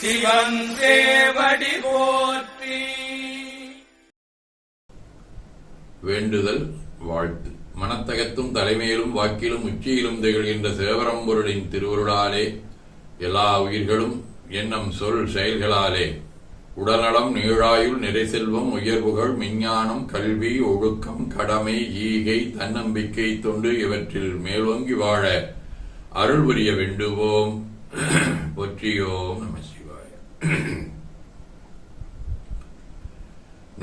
சிவன் போற்றி. வேண்டுதல் வாழ்த்து. மனத்தகத்தும் தலைமையிலும் வாக்கிலும் உச்சியிலும் திகழ்கின்ற சிவபரம்பொருளின் திருவருளாலே எல்லா உயிர்களும் எண்ணம் சொல் செயல்களாலே. உடல்நலம் நீழாயுள் நிறை செல்வம் உயர்வுகள் விஞ்ஞானம் கல்வி ஒழுக்கம் கடமை ஈகை தன்னம்பிக்கை தொண்டு இவற்றில் மேலோங்கி வாழ அருள் புரிய வேண்டுவோம் ஒற்றியோம் நமசி சிவாய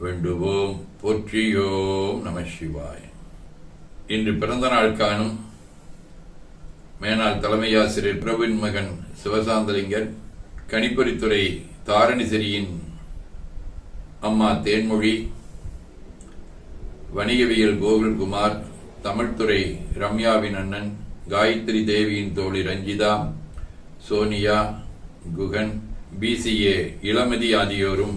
வேண்டுவோம். போற்றியோம் நம சிவாய். இன்று பிறந்த நாள் காணும் மேனாள் தலைமையாசிரியர் பிரபுவின் மகன் சிவசாந்தலிங்கர் கணிப்பொறித்துறை தாரணிசரியின் அம்மா தேன்மொழி வணிகவியல் கோகுல்குமார் தமிழ்துறை ரம்யாவின் அண்ணன் காயத்ரி தேவியின் தோழி ரஞ்சிதா சோனியா குகன் பிசிஏ இளமதி ஆகியோரும்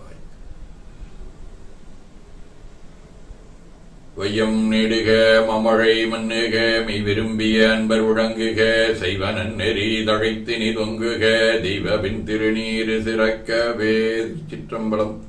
வையம் நெடுக மமழை மண்ணுக மெய் விரும்பிய அன்பர் உழங்குக செய்வனன் நெறி தழைத்து நீ தொங்குக தெய்வவின் திருநீரு சிறக்கவே. சிற்றம்பலம்.